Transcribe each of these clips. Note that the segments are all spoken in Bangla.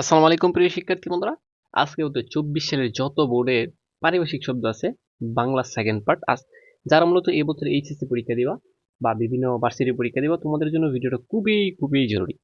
আসসালামু আলাইকুম প্রিয় শিক্ষার্থী বন্ধুরা। আজকে হতে চব্বিশ সালের যত বোর্ডের পারিভাষিক শব্দ আছে, বাংলা সেকেন্ড পার্ট আজ যারা মূলত এই বছর এইচএসসি পরীক্ষা দিবা বা বিভিন্ন ভার্সিটি পরীক্ষা দিবা, তোমাদের জন্য ভিডিওটা খুবই খুবই জরুরি।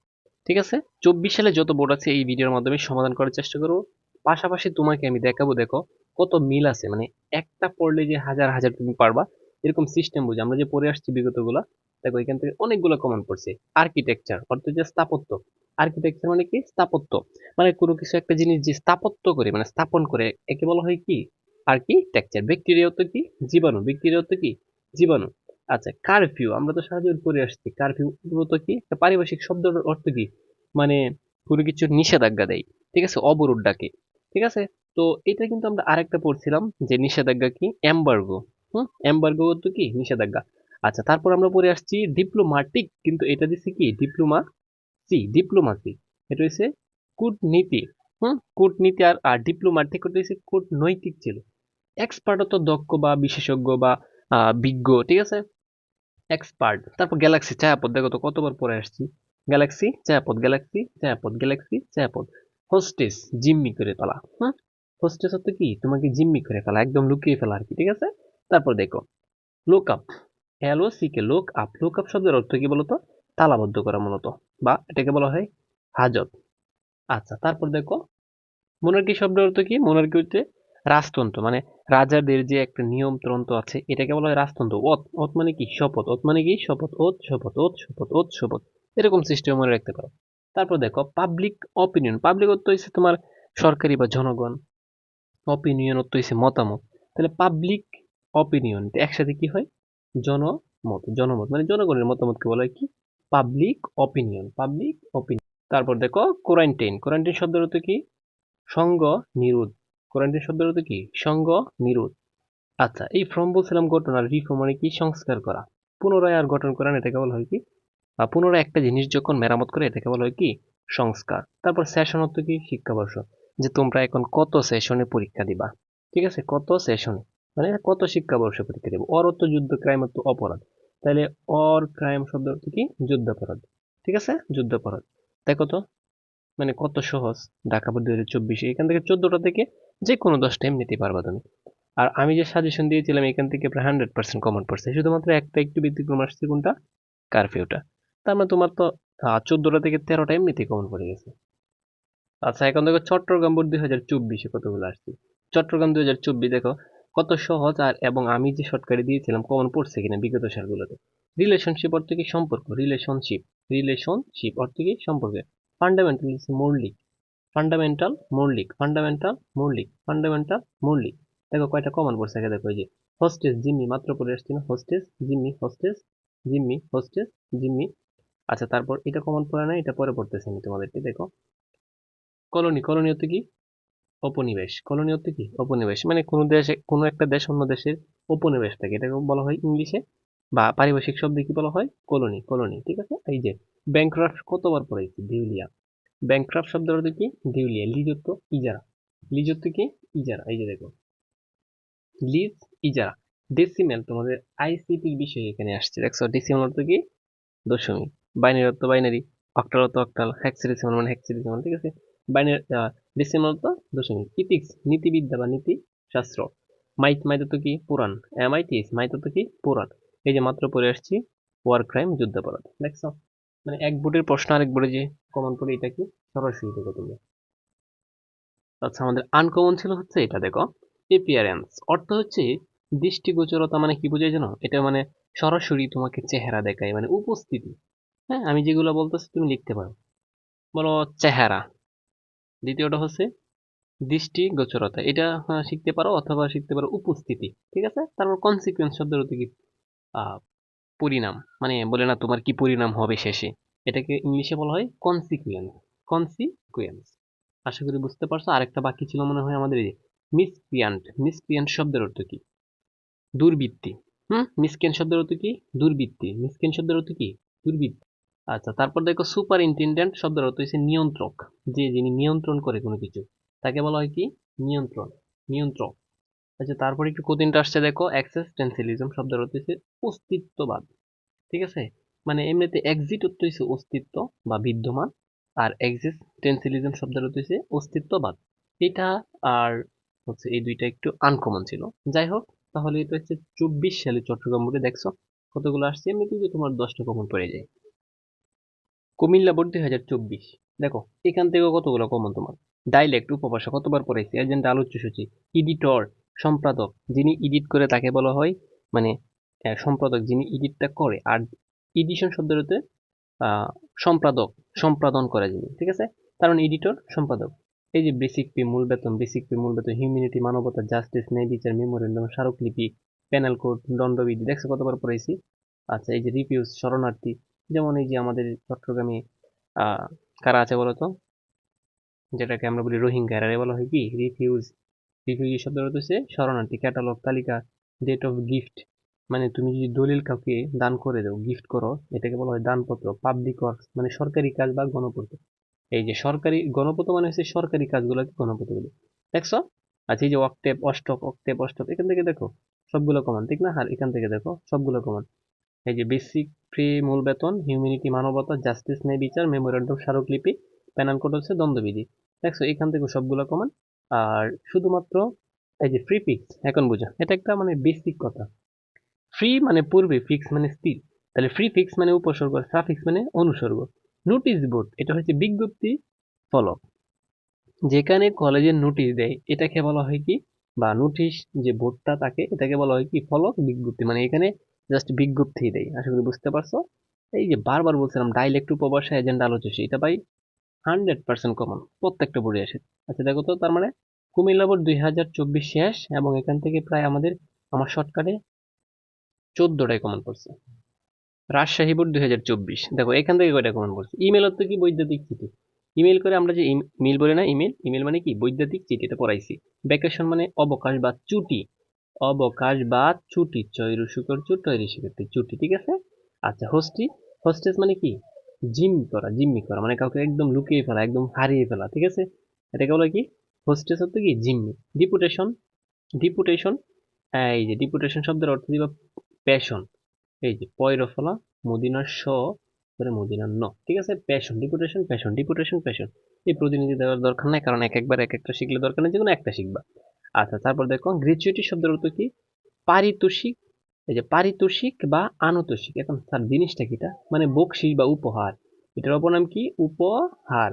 ঠিক আছে? চব্বিশ সালে যত বোর্ড আছে, এই ভিডিওর মাধ্যমে সমাধান করার চেষ্টা করব। পাশাপাশি তোমাকে আমি দেখাবো, দেখো, কত মিল আছে। মানে একটা পড়লে যে হাজার হাজার তুমি পারবা, এরকম সিস্টেম বুঝে। আমরা যে পড়ে আসছি বিগতগুলো, দেখো, এখান থেকে অনেকগুলো কমন পড়ছে। আর্কিটেকচার অর্থাৎ যে স্থাপত্য আর্কিটেকচার মানে কি? স্থাপত্য। মানে কোনো কিছু একটা জিনিস যে স্থাপত্য করে মানে স্থাপন করে, একে বলা হয় কি? আর্কিটেকচার ব্যাকটেরিয়া তো কি? জীবাণু। ব্যাকটেরিয়া তো কি? জীবাণু। আচ্ছা কারফিউ আমরা তো সাহায্য করে আসছি। কারফিউ মূলত কি? পারিভাষিক শব্দের অর্থ কি? মানে কোনো কিছু নিষেধাজ্ঞা দেয়। ঠিক আছে? অবরোধ ডাকে। ঠিক আছে? তো এটা কিন্তু আমরা আরেকটা পড়ছিলাম যে নিষেধাজ্ঞা কি? এম্বার্গো হুম? এম্বার্গো তো কি? নিষেধাজ্ঞা। আচ্ছা তারপর আমরা পড়ে আসছি ডিপ্লোমাটিক কিন্তু এটা দিচ্ছি কি? ডিপ্লোমা সি ডিপ্লোমাসি এটা হচ্ছে কূটনীতি। হুম, কূটনীতি আর আর ডিপ্লোমাটিক ওটা হচ্ছে কূটনৈতিক ছিল। এক্সপার্ট তো দক্ষ বা বিশেষজ্ঞ বা বিজ্ঞ, ঠিক আছে? এক্সপার্ট তারপর গ্যালাক্সি ছায়াপথ, দেখো তো কতবার পরে আসছি। গ্যালাক্সি ছায়াপথ গ্যালাক্সি ছায়াপথ গ্যালাক্সি ছায়াপথ। হোস্টেস জিম্মি করে ফেলা, হুম? হোস্টেস অর্থ কি? তোমাকে জিম্মি করে ফেলা, একদম লুকিয়ে ফেলা আর কি ঠিক আছে? তারপর দেখো লোক আপ এল ও সি কে লোক আপ লোক আপ শব্দের অর্থ কি বলতো? তালাবদ্ধ করা মূলত, বা এটাকে বলা হয় হাজত। আচ্ছা তারপর দেখো মোনার্কি শব্দের অর্থ কি? মোনার্কি হচ্ছে রাজতন্ত্র মানে রাজাদের যে একটা নিয়মতন্ত্র আছে, এটাকে বলা হয় রাজতন্ত্র। ওত ওত মানে কি? শপথ। ওত মানে কি? শপথ ওত শপথ ওত শপথ ওত শপথ। এরকম সিস্টেম মনে রাখতে পারো। তারপর দেখো পাবলিক অপিনিয়ন পাবলিক অর্থ হচ্ছে তোমার সরকারি বা জনগণ। অপিনিয়ন অর্থ হচ্ছে মতামত। তাহলে পাবলিক অপিনিয়ন একসাথে কি হয়? জনমত। জনমত মানে জনগণের মতামতকে বলা হয় কি? পাবলিক অপিনিয়ন পাবলিক অপিনিয়ন তারপর দেখো কোয়ারেন্টাইন কোয়ারেন্টাইন শব্দের অর্থ কি? সঙ্গ নিরোধ। কোয়ারেন্টাইন শব্দের অর্থ কি? সঙ্গ নিরোধ। আচ্ছা এই ফর্ম বলছিলাম আর রিফর্ম মানে কি? সংস্কার করা। পুনরায় আর গঠন করা এটাকে বলা হয় কি? বা পুনরায় একটা জিনিস যখন মেরামত করে, এটাকে বলা হয় কি? সংস্কার। তারপর সেশন অর্থ কি? শিক্ষাবর্ষ। যে তোমরা এখন কত সেশনে পরীক্ষা দিবা? ঠিক আছে? কত সেশনে মানে কত শিক্ষাবর্ষে পরীক্ষা দেবো? অর অর্থ যুদ্ধ, ক্রাইম অর্থ অপরাধ। তাহলে অর ক্রাইম শব্দ অর্থ কি? যুদ্ধাপরাধ ঠিক আছে? যুদ্ধাপরাধ দেখো তো মানে কত সহজ? ঢাকা দুই হাজার চব্বিশে। এখান থেকে চোদ্দটা থেকে যে কোনো দশটা এমনিতেই পারবা তুমি। আর আমি যে সাজেশন দিয়েছিলাম, এখান থেকে প্রায় হান্ড্রেড পার্সেন্ট কমন পড়ছে। শুধুমাত্র একটা একটু ব্যতিক্রম আসছে কোনটা? কারফিউটা তার মানে তোমার তো চোদ্দটা থেকে তেরোটা এমনিতেই কমন পড়ে গেছে। আচ্ছা এখন দেখো চট্টগ্রাম বোর্ড দুই হাজার চব্বিশে কতগুলো আসছে? চট্টগ্রাম দুই হাজার চব্বিশ, দেখো কত সহজ আর, এবং আমি যে শর্টকাটে দিয়েছিলাম কমন পড়ছে কিনা বিগত সালগুলোতে রিলেশনশিপ অর্থ কি সম্পর্ক? রিলেশনশিপ রিলেশনশিপ অর্থ কি সম্পর্কে? ফান্ডামেন্টাল মৌলিক। ফান্ডামেন্টাল মৌলিক। ফান্ডামেন্টাল মৌলিক। ফান্ডামেন্টাল মৌলিক। দেখো কয়টা কমন পড়ছে আগে দেখো যে হোস্টেস জিম্মি, মাত্র পড়ে আসছি না হোস্টেস জিম্মি হোস্টেস জিম্মি হোস্টেস জিম্মি। আচ্ছা তারপর এটা কমন পড়ে না এটা পরে পড়তেছি আমি তোমাদেরকে, দেখো। কলোনি কলোনি হচ্ছে কি? উপনিবেশ, কলোনি অর্থ কি? উপনিবেশ মানে কোনো দেশে, কোনো একটা দেশ অন্য দেশের উপনিবেশ থাকে। এটাকে বলা হয় ইংলিশে বা পারিভাষিক শব্দে কি বলা হয়? কলোনি কলোনি, ঠিক আছে? এই যে ব্যাংক্রাফট কতবার পড়েছি দেউলিয়া। ব্যাংক্রাফট শব্দের অর্থ কি? দেউলিয়া লিজত্ব ইজারা। লিজত্ব কি? ইজারা। এই যে দেখো। লিজ, ইজারা। ডেসিমেল তোমাদের আইসিটির বিষয় এখানে আসছে। দেখছ? ডেসিমেল অর্থ কি? দশমিক। বাইনারি অর্থ বাইনারি অক্টাল অর্থ অক্টাল হ্যাক্সিডেসিমাল মানে হ্যাক্সিডেসিমাল ঠিক আছে? বাইনারি ডেসিমাল তো দশমিক। ইথিক্স নীতিবিদ্যা বা নীতি শাস্ত্র মাইট মাইত তো কি? পুরাণ। এমআইটিএস মাইত তো কি? পুরাণ। এই যে মাত্র পড়ে আসছি ওয়ার ক্রাইম যুদ্ধাপরাধ দেখছ মানে এক বোর্ডের প্রশ্ন, আরেক বোর্ডে যে কমন পড়ে, এটা কি? সরাসরি দেখো তুমি আচ্ছা আমাদের আনকমন ছিল হচ্ছে এটা, দেখো। এপিয়ারেন্স অর্থ হচ্ছে দৃষ্টিগোচরতা মানে কি বোঝায় জানো? এটা মানে সরাসরি তোমাকে চেহারা দেখায় মানে উপস্থিতি। হ্যাঁ আমি যেগুলো বলতেছি, তুমি লিখতে পারো। বলো চেহারা। দ্বিতীয়টা হচ্ছে দৃষ্টিগোচরতা এটা শিখতে পারো অথবা শিখতে পারো উপস্থিতি, ঠিক আছে? তারপর কনসিকুয়েন্স শব্দের অর্থ কি পরিণাম। মানে বলে না তোমার কি পরিণাম হবে শেষে? এটাকে ইংলিশে বলা হয় কনসিকুয়েন্স কনসিকুয়েন্স আশা করি বুঝতে পারছ। আরেকটা বাকি ছিল মনে হয় আমাদের মিসক্রিয়ান্ট মিসক্রিয়ান্ট শব্দের অর্থ কি? দুর্বৃত্তি। হুম? মিসক্রিয়ান্ট শব্দের অর্থ কি? দুর্বৃত্তি। মিসক্রিয়ান্ট শব্দের অর্থ কি? দুর্বৃত্তি। আচ্ছা তারপর দেখো সুপার ইন্টেন্ডেন্ট শব্দের অর্থ হচ্ছে নিয়ন্ত্রক, যে যিনি নিয়ন্ত্রণ করে কোনো কিছু। তাকে বলা হয় কি? নিয়ন্ত্রণ, নিয়ন্ত্রক। আচ্ছা তারপরে একটু কোদিনটা আসছে দেখো এক্সিস্টেন্সিয়ালিজম শব্দের অর্থ হচ্ছে অস্তিত্ববাদ, ঠিক আছে? মানে এমনিতে এক্সিট অর্থ হচ্ছে অস্তিত্ব বা বিদ্যমান, আর এক্সিস্টেন্সিয়ালিজম শব্দের অর্থ হচ্ছে অস্তিত্ববাদ। এটা আর হচ্ছে এই দুইটা একটু আনকমন ছিল। যাই হোক, তাহলে এটা হচ্ছে চব্বিশ সালে চট্টগ্রাম বোর্ডে দেখছ, কতগুলো আসছে? এমনিতে কিন্তু তোমার দশটা কমন পড়ে যায়। কুমিল্লা বোর্ড দুই হাজার চব্বিশ। দেখো, এখান থেকেও কতগুলো কমন তোমার? ডাইলেক্ট উপভাষা, কতবার পড়াইছি এজেন্ডা আলোচ্য সূচি এডিটর সম্পাদক, যিনি এডিট করে তাকে বলা হয় মানে সম্পাদক যিনি এডিটটা করে, আর এডিশন শব্দের হতে সম্পাদক, সম্পাদন করে যিনি, ঠিক আছে? কারণ এডিটর সম্পাদক। এই যে বেসিক পি মূল বেতন বেসিক পি মূল বেতন হিউম্যানিটি মানবতা জাস্টিস ন্যায় বিচার মেমোরেন্ডাম স্মারকলিপি প্যানেল কোড দণ্ডবিধি, দেখছ কতবার পড়াইছি আচ্ছা এই যে রিফিউজ শরণার্থী যেমন এই যে আমাদের চট্টগ্রামে কারা আছে বলতো? যেটাকে আমরা বলি রোহিঙ্গা। এরারে বলা হয় কি? রিফিউজ রিফিউজি শব্দের অর্থ হচ্ছে শরণার্থী। ক্যাটালগ তালিকা ডেট অফ গিফট মানে তুমি যদি দলিল কাউকে দান করে দাও গিফট করো, এটাকে বলা হয় দানপত্র। পাবলিক ওয়ার্কস মানে সরকারি কাজ বা গণপত্র। এই যে সরকারি, গণপত্র মানে হচ্ছে সরকারি কাজগুলোকে গণপত্র বলি। দেখছ? আচ্ছা এই যে অক্টেপ অষ্টক অক্টেপ অষ্টক, এখান থেকে দেখো, সবগুলো কমান ঠিক না? আর এখান থেকে দেখো, সবগুলো কমান এই যে বেসিক ফ্রি মূল বেতন হিউম্যানিটি মানবতা জাস্টিস ন্যায়, বিচার মেমোরেন্ডাম স্মারকলিপি প্যানাল কোড হচ্ছে দ্বন্দ্ববিধি। দেখছ, এখান থেকে সবগুলো কমান আর শুধুমাত্র এই যে ফ্রি ফিক্স এখন বুঝো, এটা একটা মানে বেসিক কথা। ফ্রি মানে পূর্বে ফিক্স মানে স্থির। তাহলে ফ্রি ফিক্স মানে উপসর্গ সাফিক্স মানে অনুসর্গ। নোটিশ বোর্ড এটা হচ্ছে বিজ্ঞপ্তি ফলক। যেখানে কলেজের নোটিশ দেয়, এটাকে বলা হয় কি? বা নোটিশ যে বোর্ডটা থাকে, এটাকে বলা হয় কি? ফলক বিজ্ঞপ্তি। মানে এখানে জাস্ট বিজ্ঞপ্তি দেয় আশা করি বুঝতে পারছ? এই যে বারবার বলছিলাম ডাইলেক্ট উপভাষা এজেন্ডা আলোচনা, এটা ভাই হান্ড্রেড পার্সেন্ট কমন প্রত্যেকটা বোর্ডে আসে। আচ্ছা দেখো তো, তার মানে কুমিল্লা বোর্ড দুই হাজার চব্বিশ শেষ, এবং এখান থেকে প্রায় আমাদের, আমার শর্টকাটে চোদ্দটাই কমন পড়ছে। রাজশাহী বোর্ড দুই হাজার চব্বিশ, দেখো, এখান থেকে কয়টা কমন পড়ছে? ইমেল অর্থ কি বৈদ্যুতিক চিঠি? ইমেল করে আমরা যে ইমেল বলি না ইমেল ইমেল মানে কি? বৈদ্যুতিক চিঠি এটা পড়াইছি। ভ্যাকেশন মানে অবকাশ বা ছুটি। অবকাশ বা ছুটি, চৈরু শুকর চুট তৈরি শিখতে ছুটি, ঠিক আছে? আচ্ছা হোস্টি হোস্টেস মানে কি? জিম করা, জিম্মি করা মানে কাউকে একদম লুকিয়ে ফেলা, একদম হারিয়ে ফেলা, ঠিক আছে? এটাকে বলে কি? হোস্টেস হচ্ছে কি? জিম্মি। ডিপুটেশন ডিপুটেশন এই যে ডিপুটেশন শব্দের অর্থ দিবা প্যাশন এই যে পয়র ফলা মদিনার স করে মদিনার ন, ঠিক আছে? Passion deputation passion deputation passion এই প্রতিনিধি দেওয়ার দরকার নাই, কারণ এক একবার এক একটা শিখলে দরকার নেই, যে কোনো একটা শিখবা। আচ্ছা তারপর দেখো গ্র্যাচুইটি শব্দের অর্থ কি? পারিতোষিক, এই যে পারিতোষিক বা আনতোষিক। এখন স্যার, জিনিসটা কিটা মানে বকশিস বা উপহার। এটার অপর নাম কি? উপহার।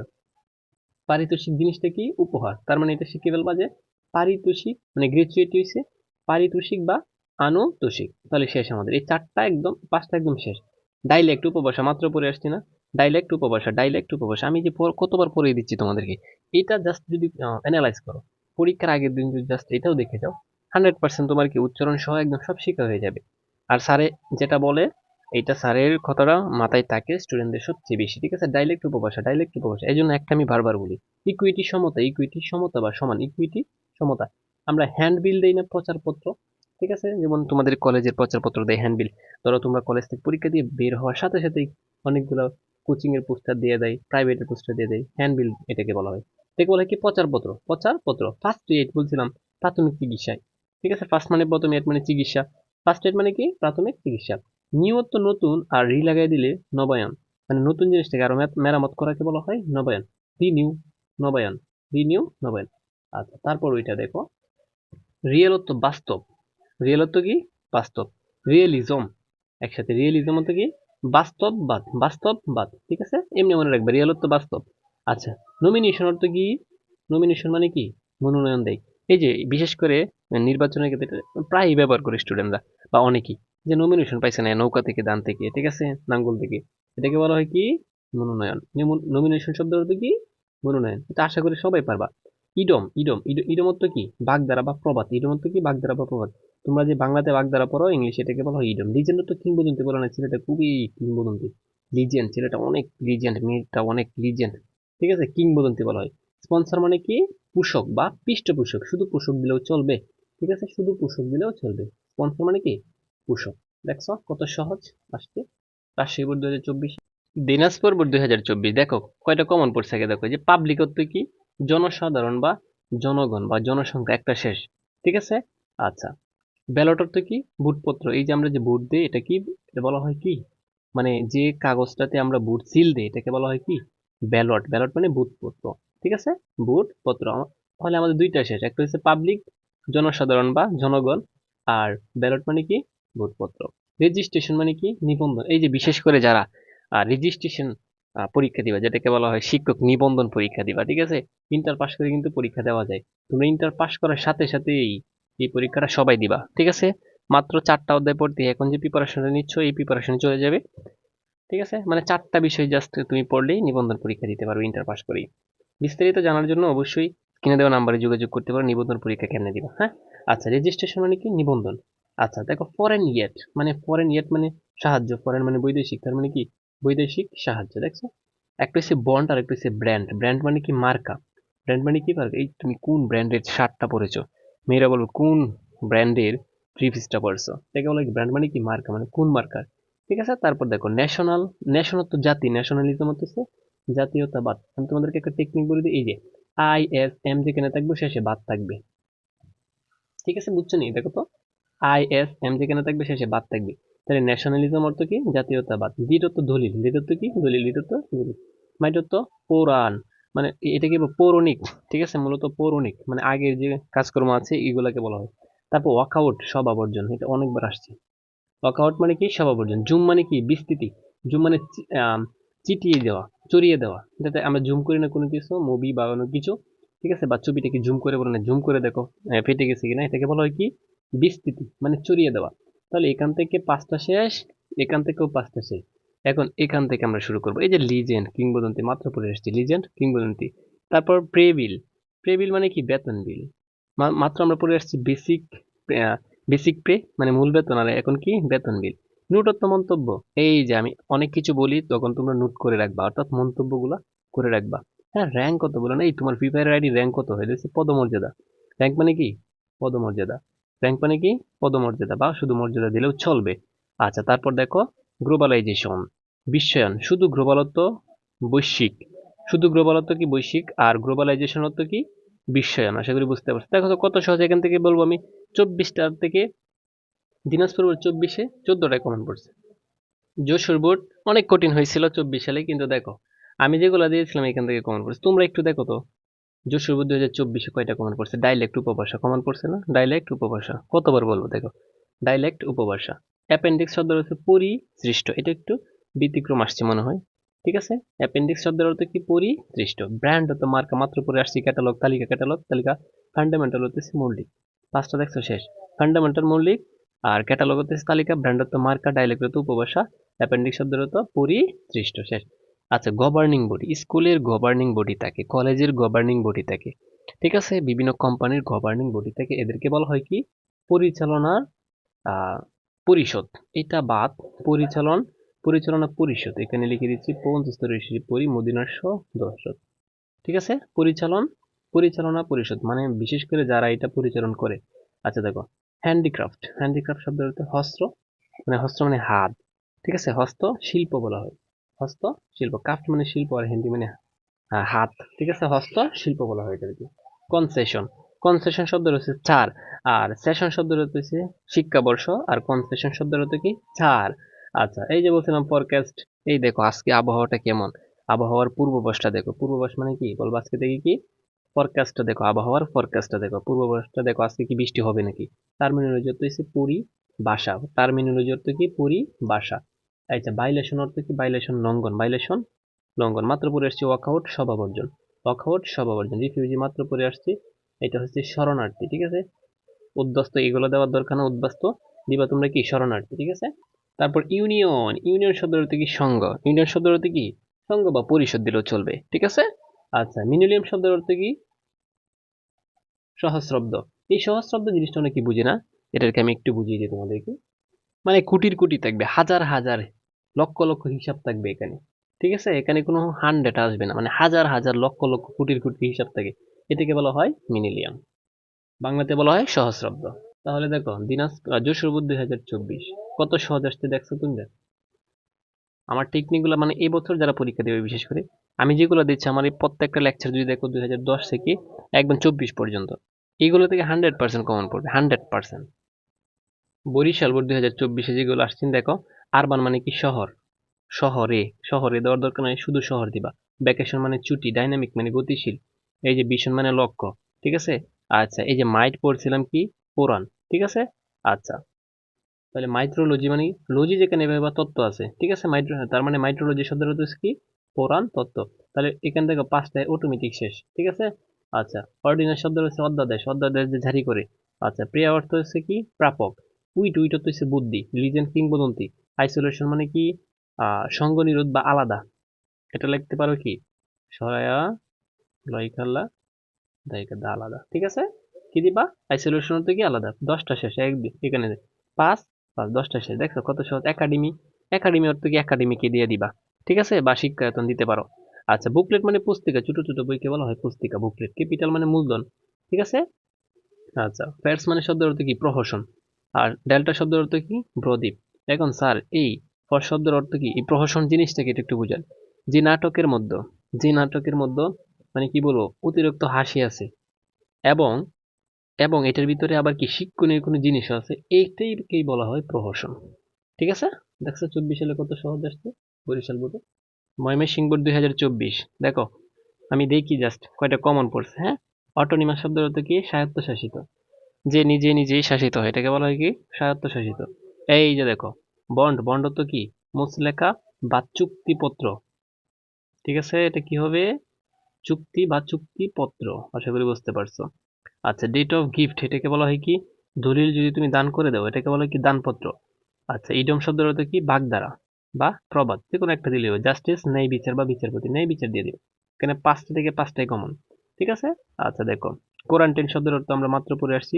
পারিতোষিক জিনিসটা কি? উপহার। তার মানে এটা শিখে ফেলবা যে পারিতোষিক মানে গ্র্যাচুইটি হচ্ছে পারিতোষিক বা আনুতোষিক। তাহলে শেষ আমাদের। এই চারটা একদম, পাঁচটা একদম শেষ। ডাইলেক্ট উপভাষা, মাত্র পড়ে আসছি না। ডাইলেক্ট উপভাষা ডাইলেক্ট উপভাষা। আমি যে কতবার পড়িয়ে দিচ্ছি তোমাদেরকে? এটা জাস্ট যদি অ্যানালাইজ করো। পরীক্ষার আগের দিন যদি জাস্ট এটাও দেখে যাও। হান্ড্রেড পার্সেন্ট তোমার কি উচ্চারণ সহ একদম সব শিখা হয়ে যাবে। আর স্যারে যেটা বলে, এইটা স্যারের কথাটা মাথায় থাকে স্টুডেন্টদের সবচেয়ে বেশি, ঠিক আছে? ডাইলেক্ট উপভাষা ডাইলেক্ট উপভাষা। এই জন্য একটা আমি বারবার বলি ইকুইটি সমতা ইকুইটি সমতা বা সমান ইকুইটি সমতা। আমরা হ্যান্ডবিল দেই না প্রচারপত্র, ঠিক আছে? যেমন তোমাদের কলেজের প্রচারপত্র দেয় হ্যান্ডবিল ধরো তোমরা কলেজ থেকে পরীক্ষা দিয়ে বের হওয়ার সাথে সাথেই অনেকগুলো কোচিং এর পোস্টার দিয়ে দেয় প্রাইভেটের পোস্টার দিয়ে দেয় হ্যান্ডবিল এটাকে বলা হয়। এটাকে বলা কি প্রচারপত্র প্রচারপত্র ফার্স্ট এইড বলছিলাম, প্রাথমিক চিকিৎসায়। ঠিক আছে ফার্স্ট মানে প্রথম এড মানে চিকিৎসা। ফার্স্ট এড মানে কি? প্রাথমিক চিকিৎসা। নিয়ত নতুন আর রি লাগাই দিলে নবায়ন। মানে নতুন জিনিসটাকে আরও মেরামত করাকে বলা হয় নবায়ন। রিনিউ নবায়ন। রিনিউ নবায়ন। আচ্ছা তারপর ওইটা দেখো। রিয়েল অর্থ বাস্তব। রিয়েল অর্থ কি? বাস্তব। রিয়েলিজম। একসাথে রিয়েলিজম অর্থ কি? বাস্তববাদ। বাস্তববাদ। ঠিক আছে? এমনি মনে রাখবে। রিয়েল অর্থ বাস্তব। আচ্ছা নমিনেশন অর্থ কি? নমিনেশন মানে কি? মনোনয়ন দেয়। এই যে, বিশেষ করে নির্বাচনের ক্ষেত্রে প্রায়ই ব্যবহার করে স্টুডেন্টরা বা অনেকেই। যে নমিনেশন পাইছে না, নৌকা থেকে দান থেকে, ঠিক আছে? নাঙ্গল থেকে। এটাকে বলা হয় কি? মনোনয়ন। নমিনেশন শব্দ অর্থ কি? মনোনয়ন। এটা আশা করি সবাই পারবা। ইডম ইডম, ইড- ইডম অর্থ কি? বাগধারা বা প্রবাদ। ইডম অর্থ কি? বাগধারা বা প্রবাদ। তোমরা যে বাংলাতে বাগধারা পড়ো, ইংলিশে এটাকে বলা হয় ইডম। লিজেন্ড তো কিংবদন্তি বলে না ছেলেটা খুবই কিংবদন্তি। লিজেন্ড ছেলেটা অনেক লিজেন্ড মেয়েটা অনেক লিজেন্ড ঠিক আছে? কিংবদন্তি বলা হয়। স্পন্সর মানে কি? পোষক বা পৃষ্ঠপোষক। শুধু পোষক দিলেও চলবে। ঠিক আছে? শুধু পোষক দিলেও চলবে। স্পন্সর মানে কি? পোষক। দেখছ কত সহজ আসছে? রাজশাহী বোর্ড দিনাজপুর বোর্ড দুই হাজার চব্বিশ। দেখো, কয়টা কমন পড়ছে আগে দেখো। যে পাবলিক অর্থ কি? জনসাধারণ বা জনগণ বা জনসংখ্যা একটা শেষ। ঠিক আছে? আচ্ছা। ব্যালট অর্থ কি? ভোটপত্র। এই যে আমরা যে ভোট দিই, এটা কি? এটা বলা হয় কি? মানে যে কাগজটাতে আমরা ভোট সিল দিই, এটাকে বলা হয় কি? ব্যালট ব্যালট মানে বুথপত্র, ঠিক আছে? বুথপত্র তাহলে আমাদের দুইটা শেষ, একটা হচ্ছে পাবলিক, জনসাধারণ বা জনগণ, আর ব্যালট মানে কি? ভোটপত্র রেজিস্ট্রেশন মানে কি? নিবন্ধন। এই যে বিশেষ করে যারা রেজিস্ট্রেশন পরীক্ষা দিবা, যেটাকে বলা হয় শিক্ষক নিবন্ধন পরীক্ষা দিবা, ঠিক আছে? ইন্টার পাস করে কিন্তু পরীক্ষা দেওয়া যায়। তুমি ইন্টার পাস করার সাথে সাথেই এই পরীক্ষাটা সবাই দিবা, ঠিক আছে? মাত্র চারটা অধ্যায় পড়তে, এখন যে প্রিপারেশনটা নিচ্ছ, এই প্রিপারেশনে চলে যাবে। ঠিক আছে? মানে চারটা বিষয় জাস্ট তুমি পড়লেই নিবন্ধন পরীক্ষা দিতে পারো ইন্টার পাস করেই। বিস্তারিত জানার জন্য অবশ্যই কিনে দেওয়া নাম্বারে যোগাযোগ করতে পারো, নিবন্ধন পরীক্ষা কেমনে দিবা হ্যাঁ? আচ্ছা রেজিস্ট্রেশন মানে কি? নিবন্ধন। আচ্ছা দেখো ফরেন ইয়েট মানে ফরেন ইয়েট মানে সাহায্য ফরেন মানে বৈদেশিক, তার মানে কি? বৈদেশিক সাহায্য, দেখছ? একটা হচ্ছে বন্ড আর একটা হচ্ছে ব্র্যান্ড ব্র্যান্ড মানে কি? মার্কা। ব্র্যান্ড মানে কি? মার্কা, এই তুমি কোন ব্র্যান্ডের শার্টটা পরেছো? মেয়েরা বলব, কোন ব্র্যান্ডের থ্রি পিসটা পরছো? এটাকে বলে ব্র্যান্ড মানে কি? মার্কা মানে কোন মার্কার? ঠিক আছে? তারপর দেখো ন্যাশনাল ন্যাশনাল তো জাতি ন্যাশনালিজম হচ্ছে জাতীয়তাবাদ। আমি তোমাদেরকে একটা টেকনিক বলে দিই, এই যে আই এস এম যেখানে থাকবে, শেষে বাদ থাকবে। ঠিক আছে, বুঝছ নি? দেখো তো আই এস এম যেখানে থাকবে, শেষে বাদ থাকবে। তাহলে ন্যাশনালিজম অর্থ কি? জাতীয়তাবাদ। দ্বিতীয়ত দলিল। দ্বিতীয়ত কি? দলিল। দ্বিতীয়ত দলিল মাইটত পৌরাণ। মানে এটা কি পৌরাণিক। ঠিক আছে? মূলত পৌরাণিক। মানে আগের যে কাজকর্ম আছে, এগুলাকে বলা হয়। তারপর ওয়াকআউট সব আবর্জন। এটা অনেকবার আসছে। ওয়াকআউট মানে কি? সব আবর্জন জুম মানে কি? বিস্তৃতি। জুম মানে চিটিয়ে দেওয়া, চড়িয়ে দেওয়া। যাতে আমরা জুম করি না কোনো কিছু, মুভি বা কোনো কিছু, ঠিক আছে? বা ছবিটাকে জুম করে বলে না, জুম করে দেখো ফেটে গেছে কিনা? এটাকে বলা হয় কি? বিস্তৃতি মানে চড়িয়ে দেওয়া। তাহলে এখান থেকে পাঁচটা শেষ, এখান থেকেও পাঁচটা শেষ। এখন এখান থেকে আমরা শুরু করব। এই যে লিজেন্ড কিংবদন্তি, মাত্র পড়ে এসেছি। লিজেন্ড কিংবদন্তি। তারপর প্রে বিল প্রে বিল মানে কি? বেতন বিল মাত্র আমরা পড়ে আসছি বেসিক বেসিক পে মানে মূল বেতন, আর এখন কি? বেতন বিল নোটত্ব মন্তব্য। এই যে আমি অনেক কিছু বলি, তখন তোমরা নোট করে রাখবা, অর্থাৎ মন্তব্যগুলো করে রাখবা। হ্যাঁ র্যাঙ্ক কত বলো না? এই তোমার ফ্রি ফায়ার আইডি র্যাঙ্ক কত হয়ে? যাচ্ছে পদমর্যাদা। র্যাঙ্ক মানে কি? পদমর্যাদা। র্যাঙ্ক মানে কি? পদমর্যাদা, বা শুধু মর্যাদা দিলেও চলবে। আচ্ছা তারপর দেখো গ্লোবালাইজেশন বিশ্বায়ন শুধু গ্লোবালত্ব বৈশ্বিক। শুধু গ্লোবালত্ব কি বৈশ্বিক? আর গ্লোবালাইজেশন অর্থ কি? বিশ্বায়ন আশা করি বুঝতে পারছি। দেখো কত সহজ এখান থেকে বলব আমি, চব্বিশটার থেকে দিনাজপুর চব্বিশে চোদ্দটায় কমন পড়ছে। যশোর বোর্ড অনেক কঠিন হয়েছিল চব্বিশ সালে, কিন্তু দেখো, আমি যেগুলো দিয়েছিলাম এখান থেকে কমন পড়ছে। তোমরা একটু দেখো তো, যশোর বোর্ড দুই হাজার চব্বিশে কয়টা কমন পড়ছে? ডাইলেক্ট উপভাষা কমন পড়ছে না? ডাইলেক্ট উপভাষা, কতবার বলব দেখো? ডাইলেক্ট উপভাষা। অ্যাপেন্ডিক্স শব্দের হচ্ছে পরিসৃষ্ট, এটা একটু ব্যতিক্রম আসছে মনে হয়। ঠিক আছে? অ্যাপেন্ডিক্স শব্দের অর্থ কি? পরিদৃষ্ট। ব্র্যান্ড হতো মার্কা মাত্র পরে আসছি ক্যাটালগ তালিকা ক্যাটালগ তালিকা ফান্ডামেন্টাল হতেছে মৌলিক। পাঁচটা দেখছ, শেষ। ফান্ডামেন্টাল মৌলিক আর ক্যাটালগ হতেছে তালিকা ব্র্যান্ড হতো মার্কা ডাইলেক্ট হতো উপভাষা অ্যাপেন্ডিক্স শব্দের হতো পরিদৃষ্ট, শেষ। আচ্ছা গভর্নিং বডি স্কুলের গভর্নিং বডি থাকে কলেজের গভর্নিং বডি থাকে ঠিক আছে? বিভিন্ন কোম্পানির গভর্নিং বডি থাকে এদেরকে বলা হয় কি? পরিচালনার পরিষদ। এটা বাদ, পরিচালন পরিচালনা পরিষদ। এখানে লিখে দিচ্ছি, পঞ্চস্তরের পরি মদিনার দর্শক ঠিক আছে? পরিচালন, পরিচালনা পরিষদ মানে বিশেষ করে যারা এটা পরিচালন করে। আচ্ছা দেখো হ্যান্ডিক্রাফট হ্যান্ডিক্রাফট শব্দ হচ্ছে হস্ত্র মানে হস্ত্র মানে হাত। ঠিক আছে? হস্ত শিল্প বলা হয়। হস্ত শিল্প ক্রাফট মানে শিল্প আর হ্যান্ডি মানে হাত। ঠিক আছে? হস্ত শিল্প বলা হয় এটাকে। কনসেশন কনসেশন শব্দ হচ্ছে চার। আর সেশন শব্দ হচ্ছে শিক্ষাবর্ষ, আর কনসেশন শব্দ হচ্ছে কি? চার। আচ্ছা এই যে বলছিলাম ফরকাস্ট এই দেখো আজকে আবহাওয়াটা কেমন? আবহাওয়ার পূর্বাভাসটা দেখো পূর্বাভাস মানে কি? বলব আজকে দেখি কি? ফরকাস্টটা দেখো, আবহাওয়ার ফরকাস্টটা দেখো পূর্বাভাসটা দেখো আজকে কি বৃষ্টি হবে নাকি? টার্মিনোলজি অর্থ হচ্ছে পুরি বাসা টার্মিনোলজি অর্থ কি? পুরী বাসা। আচ্ছা বাইলেশন অর্থ কি? বাইলেশন লঙ্ঘন বাইলেশন লঙ্ঘন, মাত্র পরে আসছে ওয়াকআউট স্বভাবর্জন ওয়াকআউট স্বভাবর্জন রিফিউজি মাত্র পরে আসছে, এটা হচ্ছে শরণার্থী, ঠিক আছে? উদ্বাস্ত, এগুলো দেওয়ার দরকার না, উদ্বাস্ত, দিবা তোমরা কি? শরণার্থী, ঠিক আছে? তারপর ইউনিয়ন ইউনিয়ন শব্দ অর্থ কি সংঘ? ইউনিয়ন শব্দ অর্থ কি সংঘ বা পরিষদ দিলেও চলবে, ঠিক আছে? আচ্ছা মিনিলিয়াম শব্দের অর্থ কি সহস্রব্দ? এই সহস্রব্দ জিনিসটা অনেকে বুঝে না, এটাকে আমি একটু বুঝিয়ে দিই তোমাদেরকে। মানে কুটির কুটি থাকবে, হাজার হাজার, লক্ষ লক্ষ হিসাব থাকবে এখানে, ঠিক আছে? এখানে কোনো হান্ড্রেড আসবে না মানে হাজার হাজার, লক্ষ লক্ষ কোটির কোটি হিসাব থাকে। এটাকে বলা হয় মিনিলিয়াম। বাংলাতে বলা হয় সহস্রাব্দ। তাহলে দেখো দিনাজ যশোরবুদ দুই হাজার চব্বিশ। কত সহজ আসতে দেখছ তুমি দেখ আমার টেকনিকগুলো মানে এই বছর যারা পরীক্ষা দেবে, বিশেষ করে, আমি যেগুলো দিচ্ছি, আমার এই প্রত্যেকটা লেকচার যদি দেখো দুই হাজার দশ থেকে একদম চব্বিশ পর্যন্ত এইগুলো থেকে হান্ড্রেড পার্সেন্ট কমন পড়বে হান্ড্রেড পার্সেন্ট বরিশাল বোর্ড দুই হাজার চব্বিশে যেগুলো আসছেন দেখো আরবান মানে কি শহর? শহরে শহরে দেওয়ার দরকার নাই, শুধু শহর দিবা। ভ্যাকেশন মানে ছুটি ডাইনামিক মানে গতিশীল। এই যে ভীষণ মানে লক্ষ্য, ঠিক আছে? আচ্ছা এই যে মাইট পড়ছিলাম কি? পুরাণ, ঠিক আছে? আচ্ছা। তাহলে মাইট্রোলজি মানে লজি যেখানে বা তত্ত্ব আছে, ঠিক আছে? মাইট্রো তার মানে মাইট্রোলজি শব্দের হচ্ছে কি? পুরাণ, তত্ত্ব। তাহলে এখান থেকে পাঁচটায় অটোমেটিক শেষ, ঠিক আছে? আচ্ছা অর্ডিনার শব্দ হচ্ছে অধ্যাদেশ অধ্যাদেশ যে জারি করে। আচ্ছা প্রিয়া অর্থ হচ্ছে কি? প্রাপক। উইট উইট অর্থ হচ্ছে বুদ্ধি লিজেন্ড কিংবদন্তি। আইসোলেশন মানে কি? সঙ্গ নিরোধ বা আলাদা। এটা লিখতে পারো কি? সরায়া লয়খাল্লা দায়িকাদা আলাদা, ঠিক আছে? কি দিবা? আইসোলেশন অর্থ কি আলাদা। দশটা শেষ এখানে পাঁচ পাঁচ, দশটা শেষ। কত সহজ? একাডেমি একাডেমি অর্থ কি? একাডেমিকে দিয়ে দিবা। ঠিক আছে? বা শিক্ষায়তন দিতে পারো। আচ্ছা বুকলেট মানে পুস্তিকা। ছোট ছোট বইকে বলা হয় পুস্তিকা বুকলেট ক্যাপিটাল মানে মূলধন। ঠিক আছে? আচ্ছা ফ্যাটস মানে শব্দের অর্থ কি? প্রহসন। আর ডেল্টা শব্দের অর্থ কি? প্রদীপ। এখন স্যার, এই ফর শব্দের অর্থ কি? এই প্রহসন জিনিসটাকে এটা একটু বুঝান। যে নাটকের মধ্যে। যে নাটকের মধ্যে মানে কি বলব? অতিরিক্ত হাসি আছে। এবং এবং এটার ভিতরে আবার কি শিক্ষণীয় কোনো জিনিস আছে? এইটাইকেই বলা হয় প্রহসন। ঠিক আছে? দেখছ চব্বিশ সালে কত সহজ আসছে? বরিশাল বোর্ডে। ময়মনসিংহ বোর্ড দুই হাজার চব্বিশ। দেখো, আমি দেখি জাস্ট কয়টা কমন পড়ছে হ্যাঁ? অটোনিমাস শব্দের অর্থ কি? স্বায়ত্তশাসিত। যে নিজে নিজেই শাসিত হয়, এটাকে বলা হয় কি? স্বায়ত্তশাসিত। এই যে দেখো, বন্ড বন্ড তো কি? মুচলেখা বা চুক্তিপত্র। ঠিক আছে? এটা কি হবে? চুক্তি বা চুক্তিপত্র। আশা করি বুঝতে পারছ। আচ্ছা ডেট অফ গিফট এটাকে বলা হয় কি? দলিল যদি তুমি দান করে দাও, এটাকে বলা হয় কি? দানপত্র। আচ্ছা ইডম শব্দের অর্থ কি? বাগধারা বা প্রবাদ যে কোনো একটা দিলে জাস্টিস ন্যায় বিচার বা বিচারপতি, ন্যায় বিচার দিয়ে দিও এখানে পাঁচটা থেকে পাঁচটাই কমন ঠিক আছে? আচ্ছা দেখো কোয়ারেন্টাইন শব্দের অর্থ আমরা মাত্র পড়ে আসছি।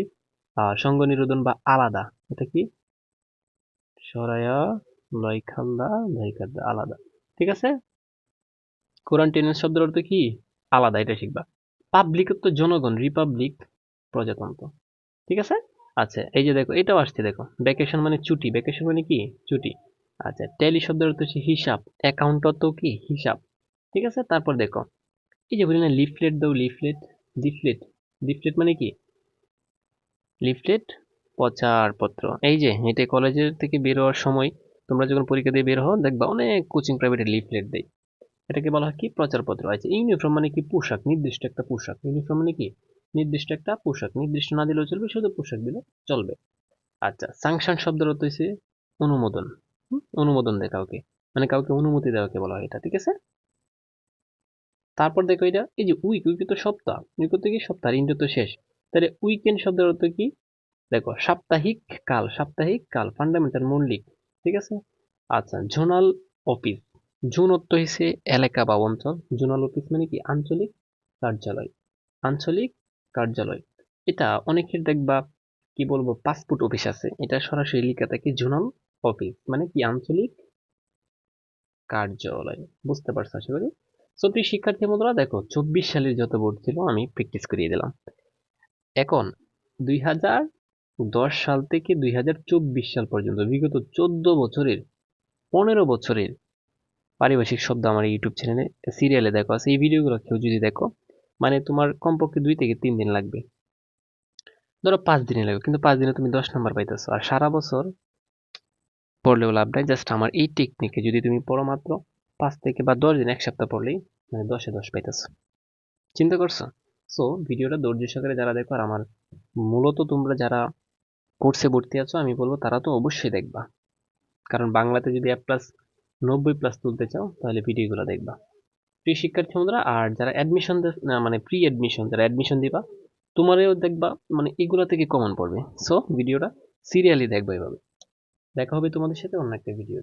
সঙ্গ নিরোধন বা আলাদা, এটা কি? সরায়া, লয়খান্দা লয়খান্দা, আলাদা, ঠিক আছে? কোয়ারেন্টাইনের শব্দের অর্থ কি? আলাদা, এটা শিখবা। পাবলিক জনগণ রিপাবলিক প্রজাতন্ত্র ঠিক আছে? আচ্ছা এই যে দেখো, এটাও আসছে, দেখো। ভ্যাকেশন মানে ছুটি। ভ্যাকেশন মানে কি? ছুটি। আচ্ছা ট্যালি শব্দের অর্থ হচ্ছে হিসাব। অ্যাকাউন্ট তো কি? হিসাব। ঠিক আছে? তারপর দেখো, এই যে বলি না লিফলেট দাও লিফলেট লিফলেট লিফলেট মানে কি? লিফলেট প্রচারপত্র এই যে, এটা কলেজের থেকে বের হওয়ার সময় তোমরা যখন পরীক্ষা দিয়ে বের হও, দেখবা অনেক কোচিং প্রাইভেটে লিফলেট দেয়। এটাকে বলা হয় কি? প্রচারপত্র আচ্ছা ইউনিফর্ম মানে কি? পোশাক, নির্দিষ্ট একটা পোশাক। ইউনিফর্ম মানে কি? নির্দিষ্ট একটা পোশাক, নির্দিষ্ট না দিলেও চলবে, শুধু পোশাক দিলে চলবে। আচ্ছা সাংশন শব্দের অর্থ হচ্ছে অনুমোদন। অনুমোদন দেয় কাউকে। মানে কাউকে অনুমতি দেওয়াকে বলা হয় এটা, ঠিক আছে? তারপর দেখো এটা, এই যে উইক উইক তো সপ্তাহ। উইক তো কি? সপ্তাহ ইন্দ্র তো শেষ। তাহলে উইকেন্ড শব্দের অর্থ কি? দেখো, সাপ্তাহিক কাল সাপ্তাহিক কাল ফান্ডামেন্টাল মৌলিক, ঠিক আছে? আচ্ছা জোনাল অফিস জোন অর্থ হচ্ছে এলাকা বা অঞ্চল। জোনাল অফিস মানে কি? আঞ্চলিক কার্যালয়। আঞ্চলিক কার্যালয়। এটা অনেকের দেখবা, কি বলব পাসপোর্ট অফিস আছে। এটা সরাসরি লেখা থাকে জোনাল অফিস মানে কি আঞ্চলিক কার্যালয়। বুঝতে পারছ আশা করি? সো প্রিয় শিক্ষার্থী বন্ধুরা, দেখো, চব্বিশ সালের যত বোর্ড ছিল, আমি প্র্যাকটিস করিয়ে দিলাম। এখন, দুই হাজার দশ সাল থেকে দুই হাজার চব্বিশ সাল পর্যন্ত, বিগত চোদ্দ বছরের, পনেরো বছরের পারিভাষিক শব্দ আমার ইউটিউব চ্যানেলে সিরিয়ালে দেখো আছে। এই ভিডিওগুলো কেউ যদি দেখো মানে তোমার কমপক্ষে দুই থেকে তিন দিন লাগবে। ধরো পাঁচ দিনে লাগবে, কিন্তু পাঁচ দিনে তুমি দশ নাম্বার পাইতেছো। আর সারা বছর পড়লেও লাভ নাই জাস্ট আমার এই টেকনিকে যদি তুমি পড়ো মাত্র পাঁচ থেকে বা দশ দিন, এক সপ্তাহ পড়লেই মানে দশে দশ পাইতেছো। চিন্তা করছ? সো ভিডিওটা ধৈর্য সহকারে যারা দেখো, আর আমার মূলত তোমরা যারা কোর্সে ভর্তি আছো, আমি বলব তারা তো অবশ্যই দেখবা। কারণ বাংলাতে যদি এক প্লাস নব্বই প্লাস তুলতে চাও, তাহলে ভিডিওগুলো দেখবা। প্রিয় শিক্ষার্থী বন্ধুরা, আর যারা অ্যাডমিশন মানে প্রি অ্যাডমিশন যারা অ্যাডমিশন দিবা, তোমারও দেখবা মানে এগুলো থেকে কমন পড়বে। সো ভিডিওটা সিরিয়ালি দেখবা এভাবে। দেখা হবে তোমাদের সাথে অন্য একটা ভিডিও